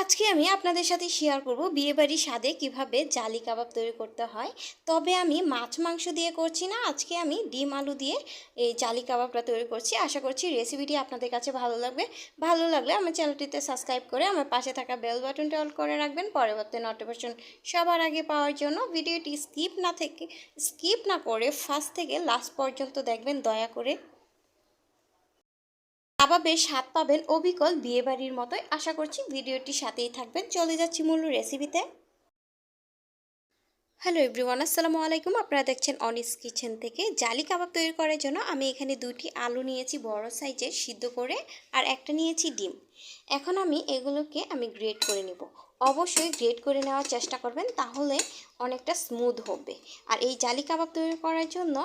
আজকে আমি আপনাদের সাথে শেয়ার করব বিয়েবাড়ির স্বাদে কীভাবে জালি কাবাব তৈরি করতে হয়। তবে আমি মাছ মাংস দিয়ে করছি না, আজকে আমি ডিম আলু দিয়ে এই জালি কাবাবটা তৈরি করছি। আশা করছি রেসিপিটি আপনাদের কাছে ভালো লাগবে। ভালো লাগলে আমার চ্যানেলটিতে সাবস্ক্রাইব করে আমার পাশে থাকা বেল বাটনটা অল করে রাখবেন। পরবর্তী নোটিফিকেশন সবার আগে পাওয়ার জন্য ভিডিওটি স্কিপ না থেকে স্কিপ না করে ফার্স্ট থেকে লাস্ট পর্যন্ত দেখবেন। দয়া করে কাবাবের স্বাদ পাবেন অবিকল বিয়েবাড়ির মতোই। আশা করছি ভিডিওটির সাথেই থাকবেন। চলে যাচ্ছি মূল রেসিপিতে হ্যালো এভরিওয়ান আসসালামু আলাইকুম। আপনারা দেখছেন অনিস কিচেন থেকে জালি কাবাব তৈরি করার জন্য আমি এখানে দুটি আলু নিয়েছি বড় সাইজের সিদ্ধ করে আর একটা নিয়েছি ডিম। এখন আমি এগুলোকে আমি গ্রেট করে নিব। অবশ্যই গ্রেট করে নেওয়ার চেষ্টা করবেন, তাহলে অনেকটা স্মুথ হবে। আর এই জালি কাবাব তৈরি করার জন্য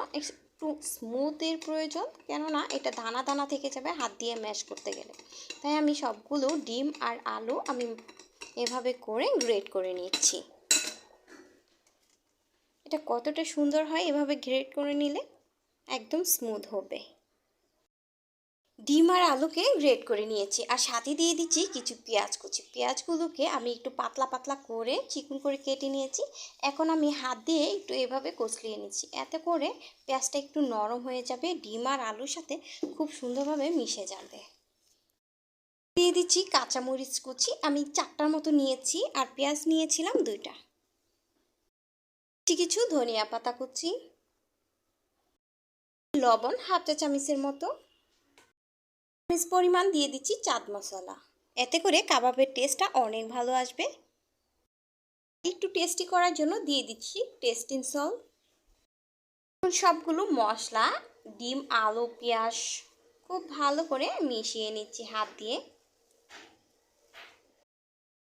একটু স্মুথের প্রয়োজন, কেননা এটা দানা দানা থেকে যাবে, হাত দিয়ে ম্যাশ করতে গেলে। তাই আমি সবগুলো ডিম আর আলু আমি এভাবে করে গ্রেট করে নিচ্ছি। এটা কতটা সুন্দর হয় এভাবে গ্রেট করে নিলে, একদম স্মুথ হবে। ডিম আর আলুকে গ্রেট করে নিয়েছি। আর সাথে দিয়ে দিচ্ছি কিছু পেঁয়াজ কুচি। পেঁয়াজগুলোকে আমি একটু পাতলা পাতলা করে চিকন করে কেটে নিয়েছি। এখন আমি হাত দিয়ে একটু এভাবে কচলিয়ে নিচ্ছি। এতে করে পেঁয়াজটা একটু নরম হয়ে যাবে, ডিম আর আলুর সাথে খুব সুন্দরভাবে মিশে যাবে। দিয়ে দিচ্ছি কাঁচামরিচ কুচি। আমি চারটার মতো নিয়েছি আর পেঁয়াজ নিয়েছিলাম দুইটা। কিছু ধনিয়া পাতা কুচি। লবণ, হাফ চা চামিচের মতো। চামিচ পরিমাণ দিয়ে দিচ্ছি চাঁদ মশলা। এতে করে কাবাবের টেস্টটা অনেক ভালো আসবে। একটু টেস্টি করার জন্য দিয়ে দিচ্ছি টেস্টিং সল সবগুলো মশলা, ডিম, আলু, পেঁয়াজ খুব ভালো করে মিশিয়ে নিচ্ছি হাত দিয়ে।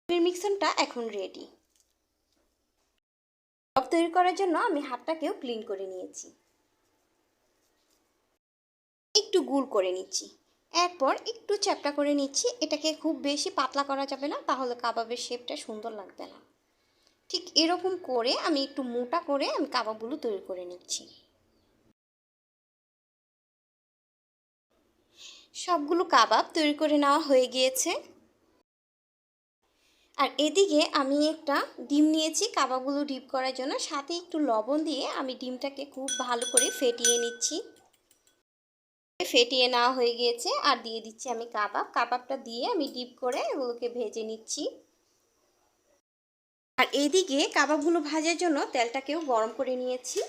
মিক্সনটা এখন রেডি কাবাব তৈরি করার জন্য আমি হাতটাকেও ক্লিন করে নিয়েছি। একটু গুড় করে নিচ্ছি। এরপর একটু চ্যাপটা করে নিচ্ছি। এটাকে খুব বেশি পাতলা করা যাবে না, তাহলে কাবাবের শেপটা সুন্দর লাগবে না। ঠিক এরকম করে আমি একটু মোটা করে আমি কাবাবগুলো তৈরি করে নিচ্ছি। সবগুলো কাবাব তৈরি করে নেওয়া হয়ে গিয়েছে। আর এদিকে আমি একটা ডিম নিয়েছি, কাবাবগুলো ডিপ করার জন্য। সাথে একটু লবণ দিয়ে আমি ডিমটাকে খুব ভালো করে ফেটিয়ে নিচ্ছি। ফেটিয়ে নেওয়া হয়ে গিয়েছে। আর দিয়ে দিচ্ছি আমি কাবাব। কাবাবটা দিয়ে আমি ডিপ করে এগুলোকে ভেজে নিচ্ছি। আর এদিকে কাবাবগুলো ভাজার জন্য তেলটাকেও গরম করে নিয়েছি।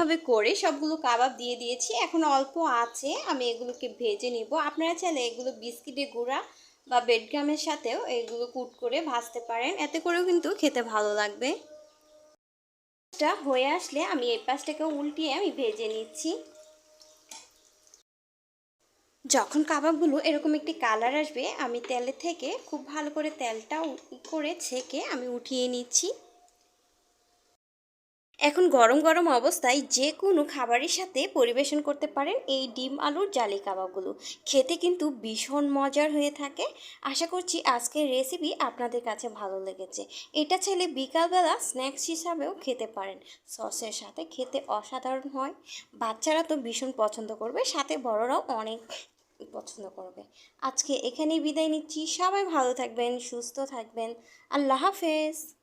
ভাবে করে সবগুলো কাবাব দিয়ে দিয়েছি। এখন অল্প আছে, আমি এগুলোকে ভেজে নিব। আপনারা চাইলে এগুলো বিস্কিটের গুঁড়া বা বেডগ্রামের সাথেও এগুলো কুট করে ভাজতে পারেন। এতে করেও কিন্তু খেতে ভালো লাগবে। হয়ে আসলে আমি এই পাশটাকে উল্টিয়ে আমি ভেজে নিচ্ছি। যখন কাবাবগুলো এরকম একটি কালার আসবে, আমি তেলে থেকে খুব ভালো করে তেলটা করে ছেঁকে আমি উঠিয়ে নিচ্ছি। এখন গরম গরম অবস্থায় যে কোনো খাবারের সাথে পরিবেশন করতে পারেন এই ডিম আলুর জালি কাবাবগুলো। খেতে কিন্তু ভীষণ মজার হয়ে থাকে। আশা করছি আজকের রেসিপি আপনাদের কাছে ভালো লেগেছে। এটা ছেলে বিকালবেলা স্ন্যাক্স হিসাবেও খেতে পারেন। সসের সাথে খেতে অসাধারণ হয়। বাচ্চারা তো ভীষণ পছন্দ করবে, সাথে বড়রাও অনেক পছন্দ করবে। আজকে এখানেই বিদায় নিচ্ছি। সবাই ভালো থাকবেন, সুস্থ থাকবেন। আল্লাহ হাফেজ।